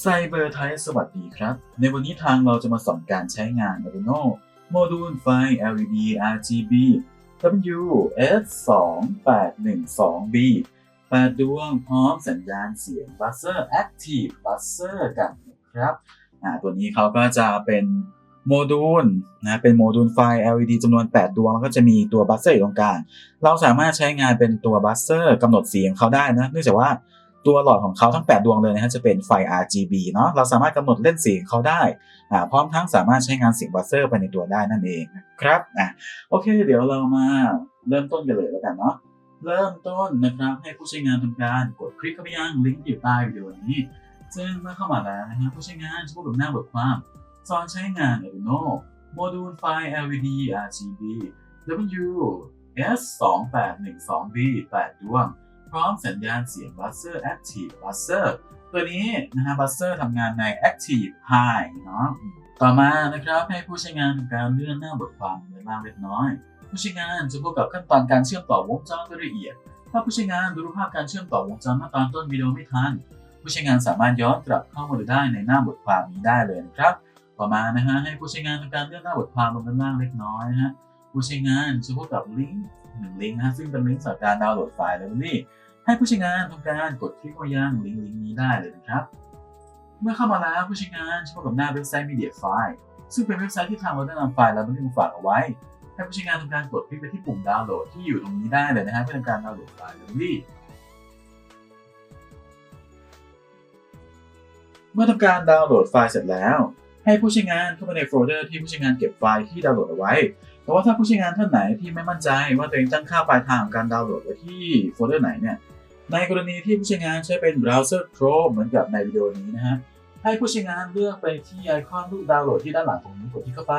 ไซเบอร์ไทยสวัสดีครับ ในวันนี้ทางเราจะมาสอนการใช้งาน Arduino โมดูลไฟ LED RGB WS2812B 8ดวงพร้อมสัญญาณเสียง Buzzer Active Buzzer กันนะครับอ่าตัวนี้เขาก็จะเป็นโมดูลนะเป็นโมดูลไฟ LED จำนวน 8 ดวง แล้วก็จะมีตัว Buzzer อยู่ตรงกลาง เราสามารถใช้งานเป็นตัว Buzzer กำหนดเสียงเขาได้นะ เนื่องจากว่า ตัวหลอดของเขาทั้ง 8 ดวงเลยนะฮะจะเป็นไฟ RGB เนาะเราสามารถกำหนดเล่นสียงเขาได้อ่าพร้อมทั้งสามารถใช้งานเสียง Buzzer ไปในตัวได้นั่นเองครับอะโอเค เดี๋ยวเรามาเริ่มต้นกันเลยแล้วกันเนาะเริ่มต้นนะครับให้ผู้ใช้งานทำการกดคลิกเข้าไปยังลิงก์อยู่ใต้วิดีโอนี้ ซึ่งเมื่อเข้ามาแล้วนะฮะผู้ใช้งานจะพบกับหน้าบทความสอนใช้งาน Arduino โมดูลไฟ LED RGB WS2812B 8ดวง ร้อมสัญญาณเสียง Buzzer Active Buzzer ตัวนี้นะฮะ Buzzer ทำงานใน Active High เนาะต่อมานะครับให้ผู้ใช้งานทำการเลื่อนหน้าบทความไปบ้างเล็กน้อย ผู้ใช้งานจะพบกับขั้นตอนการเชื่อมต่อวงจรโดยละเอียด ถ้าผู้ใช้งานดูรูปภาพการเชื่อมต่อวงจรเมื่อตอนต้นวิดีโอไม่ทันผู้ใช้งานสามารถย้อนกลับเข้ามาดูได้ในหน้าบทความนี้ได้เลยนะครับ ต่อมานะฮะให้ผู้ใช้งานทำการเลื่อนหน้าบทความลงด้านล่างเล็กน้อยนะฮะผู้ใช้งานจะพบกับลิงก์หนึ่งลิงก์นะฮะซึ่งเป็นลิงก์สำหรับการดาวน์โหลดไฟล์ไลบรารี ให้ผู้ใช้งานทำการกดคลิกมายังลิงก์ลิงก์นี้ได้เลยนะครับ เมื่อเข้ามาแล้วผู้ใช้งานจะพบกับหน้าเว็บไซต์ Media File ซึ่งเป็นเว็บไซต์ที่ทางเราได้นำไฟล์ไลบรารีมาฝากเอาไว้ ให้ผู้ใช้งานทำการกดคลิกไปที่ปุ่มดาวน์โหลดที่อยู่ตรงนี้ได้เลยนะฮะเพื่อทำการดาวน์โหลดไฟล์ไลบรารีเมื่อทำการดาวน์โหลดไฟล์เสร็จแล้ว ให้ผู้ใช้งานเข้าไปในโฟลเดอร์ที่ผู้ใช้งานเก็บไฟล์ที่ดาวน์โหลดเอาไว้แต่ว่าถ้าผู้ใช้งานท่านไหนที่ไม่มั่นใจว่าตัวเองตั้งค่าปลายทางของการดาวน์โหลดไว้ที่โฟลเดอร์ไหนเนี่ย ในกรณีที่ผู้ใช้งานใช้เป็นเบราว์เซอร์ Chrome เหมือนกับในวิดีโอนี้นะฮะ ให้ผู้ใช้งานเลือกไปที่ไอคอนรูปดาวน์โหลดที่ด้านหลังตรงนี้กดที่เข้าไป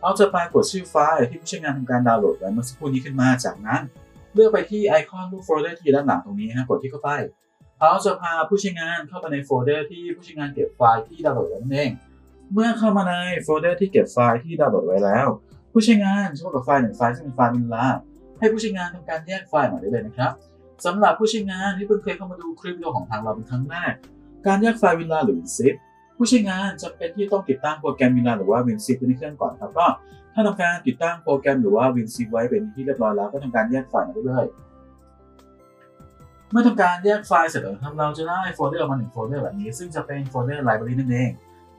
เอาจะปรากฏชื่อไฟล์ที่ผู้ใช้งานทำการดาวน์โหลดไว้เมื่อสักครู่นี้ขึ้นมา จากนั้น เลือกไปที่ไอคอนรูปโฟลเดอร์ที่อยู่ด้านหลังตรงนี้ฮะ กดที่เข้าไป เขาจะพาผู้ใช้งานเข้าไปในโฟลเดอร์ที่ผู้ใช้งานเก็บไฟล์ที่ดาวน์โหลดไว้นั่นเอง เมื่อเข้ามาในโฟลเดอร์ที่เก็บไฟล์ที่ดาวน์โหลดไว้แล้ว ผู้ใช้งานจะพบกับไฟล์หนึ่งไฟล์ซึ่งเป็นไฟล์มินลาให้ผู้ใช้งานทำการแยกไฟล์ออกมาได้เลยนะครับ สำหรับผู้ใช้งานที่เพิ่งเคยเข้ามาดูคลิปวิดีโอของทางเราเป็นครั้งแรก การแยกไฟล์วินลาหรือวินซิปผู้ใช้งานจะเป็นที่ต้องติดตั้งโปรแกรมวินลาหรือว่าวินซิปไว้ในเครื่องก่อนครับก็ถ้าทำการติดตั้งโปรแกรมหรือว่าวินซิปไว้เป็นที่เรียบร้อยแล้วก็ทำการแยกไฟล์มาได้เลยเมื่อทำการแยกไฟล์เสร็จแล้วเราจะได้โฟลเดอร์มาหนึ่งโฟลเดอร์แบบนี้ ซึ่งจะเป็นโฟลเดอร์ไลบรารีนั่นเอง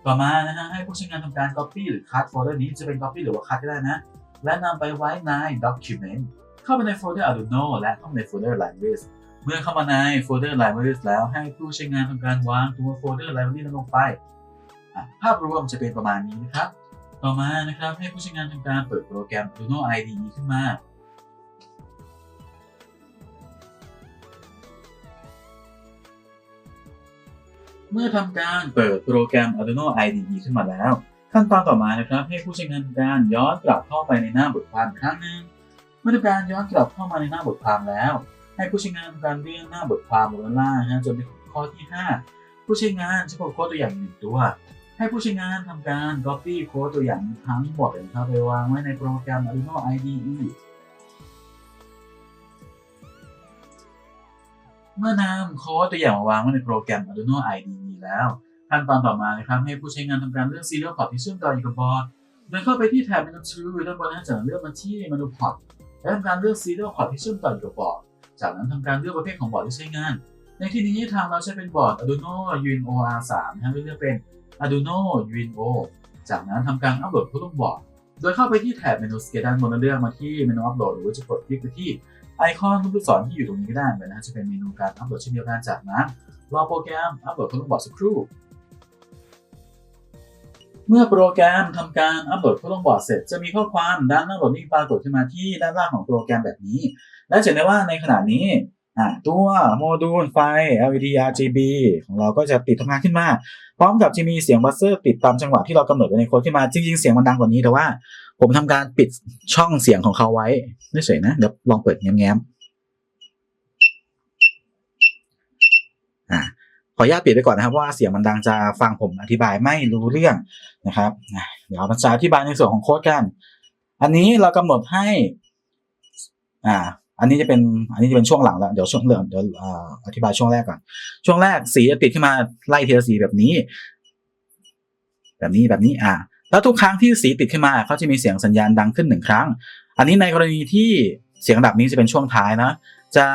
ต่อมานะฮะให้ผู้ใช้งานทำการ copy หรือ cut โฟลเดอร์นี้จะเป็น copy หรือว่า cut ก็ได้นะ และนำไปไว้ใน document เข้าไปในโฟลเดอร์ Arduino และเข้าไปในโฟลเดอร์ libraries เมื่อเข้ามาในโฟลเดอร์ libraries แล้วให้ผู้ใช้งานทำการวางตัวโฟลเดอร์ library นั้นลงไป ภาพรวมจะเป็นประมาณนี้นะครับ ต่อมานะครับให้ผู้ใช้งานทำการเปิดโปรแกรม Arduino IDE ขึ้นมาเมื่อทำการเปิดโปรแกรม Arduino IDE ขึ้นมาแล้ว ขั้นตอนต่อมานะครับ ให้ผู้ใช้งานทำการย้อนกลับเข้าไปในหน้าบทความครั้งหนึ่ง เมื่อทำการย้อนกลับเข้ามาในหน้าบทความแล้ว ให้ผู้ใช้งานทำการเลื่อนหน้าบทความลงด้านล่างนะฮะจนไปถึงข้อที่ 5 ผู้ใช้งานจะพบโค้ดตัวอย่างหนึ่งตัว ให้ผู้ใช้งานทำการ copy โค้ดตัวอย่างทั้งหมดเลยครับไปวางไว้ในโปรแกรม Arduino IDE เมื่อนำโค้ดตัวอย่างมาวางไว้ในโปรแกรม Arduino IDE แล้ว ขั้นตอนต่อมานะครับให้ผู้ใช้งานทำการเลือก Serial Port ที่เชื่อมต่ออยู่กับบอร์ดเดินเข้าไปที่แท็บ Menu Tool ด้านบนนั้นจากเลือกมาที่ Menu Port และทำการเลือก Serial Port ที่เชื่อมต่ออยู่กับบอร์ด จากนั้นทำการเลือกประเภทของบอร์ดที่ใช้งาน ในที่นี้ทางเราใช้เป็นบอร์ด Arduino Uno R3 นะฮะเลือกเป็น Arduino Uno จากนั้นทำการอัปโหลดเข้าลงบอร์ด โดยเข้าไปที่แท็บ Menu Scale ด้านบนแล้วเลือกมาที่เมนูอัปโหลดหรือว่าจะกดคลิกไปที่ไอคอนรูปลูกศรที่อยู่ตรงนี้ก็ได้นะฮะจะเป็นเมนูการอัปโหลดเช่นเดียวกันจากนั้นรอโปรแกรมอัปโหลดเข้าลงบอร์ดสักครู่ เมื่อโปรแกรมทำการอัปโหลดเข้าลงบอร์ดเสร็จจะมีข้อความด้านหน้าโหลดนิ่งปรากฏขึ้นมาที่ด้านล่างของโปรแกรมแบบนี้ และจะเห็นได้ว่าในขณะนี้ตัวโมดูลไฟ LED RGB ของเราก็จะติดทำงานขึ้นมา พร้อมกับจะมีเสียงบัสเซอร์ติดตามจังหวะที่เรากำหนดไว้ในโค้ดขึ้นมา จริงๆ เสียงมันดังกว่านี้แต่ว่า ผมทำการปิดช่องเสียงของเขาไว้ไม่เฉยนะ เดี๋ยวลองเปิดแง้มๆอ่า ขออนุญาตปิดไปก่อนนะครับว่าเสียงมันดังจะฟังผมอธิบายไม่รู้เรื่องนะครับเดี๋ยวเราจะอธิบายในส่วนของโค้ดกัน อันนี้เรากำหนดให้ อ่า อันนี้จะเป็นอันนี้จะเป็นช่วงหลังแล้วเดี๋ยวช่วงเรื่องเดี๋ยวอธิบายช่วงแรกก่อน ช่วงแรกสีจะติดขึ้นมาไล่เทีละสีแบบนี้ แบบนี้แบบนี้อ่า แล้วทุกครั้งที่สีติดขึ้นมาเขาจะมีเสียงสัญญาณดังขึ้นหนึ่งครั้ง อันนี้ในกรณีที่เสียงดับนี้จะเป็นช่วงท้ายนะ จะ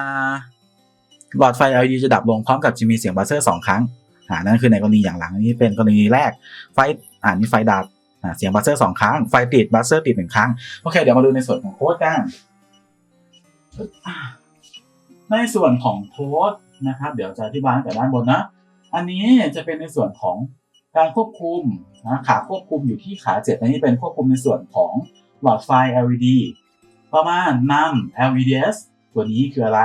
หลอดไฟ LED จะดับลงพร้อมกับจะมีเสียงบัสเซอร์สองครั้งอ่านั่นคือในกรณีอย่างหลังอันนี้เป็นกรณีแรกไฟอ่านี่ไฟดับอ่าเสียงบัสเซอร์สองครั้งไฟติดบัสเซอร์ติดหนึ่งครั้งโอเคเดี๋ยวมาดูในส่วนของโค้ดกันในส่วนของโค้ดนะครับ เดี๋ยวจะอธิบายตั้งแต่ด้านบนนะ อันนี้จะเป็นในส่วนของการควบคุมนะขาควบคุมอยู่ที่ขาเจ็ดอันนี้เป็นควบคุมในส่วนของหลอดไฟ LED ต่อมาณนำ LVDS ตัวนี้คืออะไร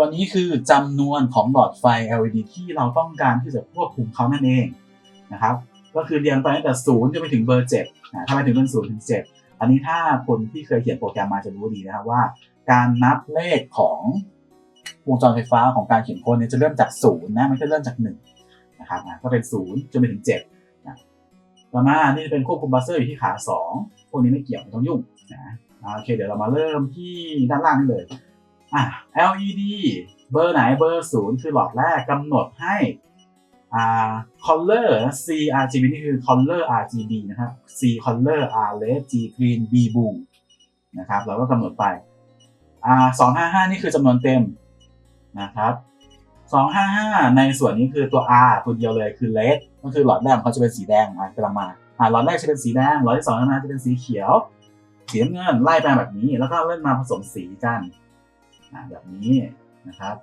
ตัวนี้คือจำนวนของหลอดไฟ LED ที่เราต้องการที่จะควบคุมเขานั่นเองนะครับ ก็คือเรียงไปตั้งแต่ศูนย์จนไปถึงเบอร์เจ็ดนะถ้าไปถึงเป็นศูนย์ถึงเจ็ดอันนี้ถ้าคนที่เคยเขียนโปรแกรมมาจะรู้ดีนะครับว่า การนับเลขของวงจรไฟฟ้าของการเขียนโค้ดเนี่ยจะเริ่มจากศูนย์นะม่ใช่เริ่มจากหนึ่งนะครับอะก็เป็นศูนย์จนไปถึงเจ็ดนะต่อมานี่จะเป็นควบคุมบัสเซอร์อยู่ที่ขาสองพวกนี้ไม่เกี่ยวไม่ต้องยุ่งนะอะโอเคเดี๋ยวเรามาเริ่มที่ด้านล่างนี่เลย อะ LED เบอร์ไหนเบอร์ศูนย์คือหลอดแรกกำหนดให้อ่า color C RGB นี่คือ color RGB นะครับ C color R red G green B blue นะครับ เราก็กำหนดไปอ่าสองห้าห้านี่คือจำนวนเต็มนะครับสองห้าห้าในส่วนนี้คือตัว R ตัวเดียวเลยคือ red ก็คือหลอดแรกของเขาจะเป็นสีแดงอะกำลังมาอ่าหลอดแรกจะเป็นสีแดงหลอดที่สองมาจะเป็นสีเขียวสีน้ำเงินไล่ไปแบบนี้ แล้วก็เล่นมาผสมสีกัน แบบนี้นะครับ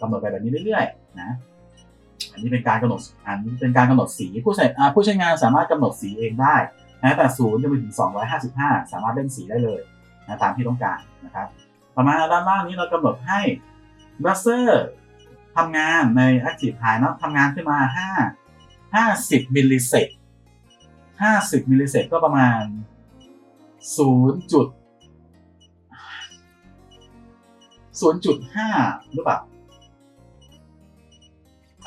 กำหนดไปแบบนี้เรื่อยๆนะอันนี้เป็นการกำหนดอันนี้เป็นการกำหนดสีผู้ใช้ผู้ใช้งานสามารถกำหนดสีเองได้นะแต่ศูนย์จนไปถึง 255 สามารถเล่นสีได้เลยนะตามที่ต้องการนะครับต่อมาด้านล่างนี้เรากำหนดให้ browser ทำงานใน active high เนะทำงานขึ้นมา 5 50 มิลลิเซก50 มิลลิเซกก็ประมาณ 0. จุด0.5หรือเปล่า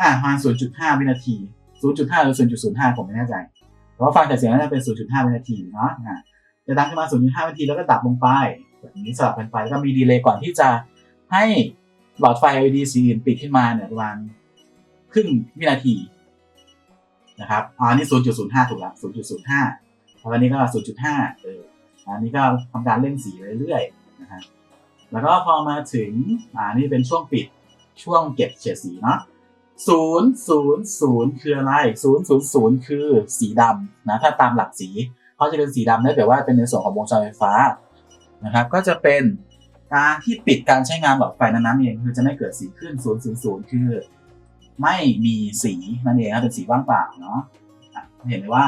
อ่าประมาณ0.5วินาที0.5หรือ0.05ผมไม่แน่ใจแต่ว่าฟังแต่เสียงน่าจะเป็น0.5วินาทีเนาะอ่าจะดังขึ้นมา0.5นาทีแล้วก็ดับลงไปแบบนี้สลับกันไปแล้วก็มีดีเลย์ก่อนที่จะให้หลอดไฟ LED สีอื่นปิดขึ้นมาเนี่ยประมาณครึ่งวินาทีนะครับอ่านี่0.05 ถูกละ0.05แล้วอันนี้ก็ 0.5 เออ อันนี้ก็ทำการเล่นสีเรื่อยๆนะฮะ แล้วก็พอมาถึงอ่านี่เป็นช่วงปิดช่วงเก็บเฉดสีเนาะ000คืออะไร000คือสีดำนะถ้าตามหลักสีเขาจะเป็นสีดำได้แต่ว่าเป็นในส่วนของวงจรไฟฟ้านะครับก็จะเป็นการที่ปิดการใช้งานหลอดไฟนั้นๆเองคือจะไม่เกิดสีขึ้น 000 คือ ไม่มีสีนั่นเองครับเป็นสีว่างเปล่าเนาะะเห็นเลยว่า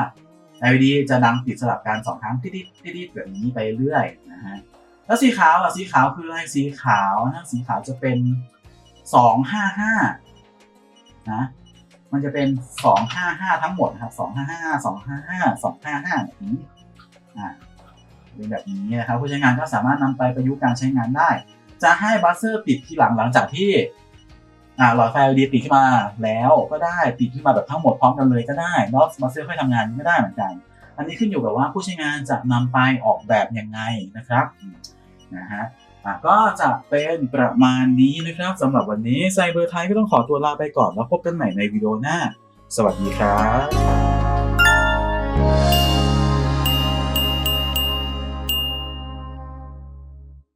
LED จะดังติดสลับกันสองครั้งที่ที่ที่แบบนี้ไปเรื่อยนะฮะ แล้วสีขาวอะสีขาวคืออะไรสีขาวนะสีขาวจะเป็น255นะมันจะเป็น255ทั้งหมดนะครับ255 255 255แบบนี้อ่าเป็นแบบนี้นะครับผู้ใช้งานก็สามารถนำไปประยุกต์การใช้งานได้ จะให้บัสเซอร์ติดที่หลังหลังจากที่อ่าหลอดไฟ LED ติดขึ้นมาแล้วก็ได้ติดขึ้นมาแบบทั้งหมดพร้อมกันเลยก็ได้แล้วบัสเซอร์ค่อยทำงานก็ได้เหมือนกัน อันนี้ขึ้นอยู่กับว่าผู้ใช้งานจะนำไปออกแบบยังไงนะครับ นะฮะก็จะเป็นประมาณนี้นะครับสำหรับวันนี้ไซเบอร์ไทยก็ต้องขอตัวลาไปก่อนแล้วพบกันใหม่ในวิดีโอหน้า สวัสดีครับ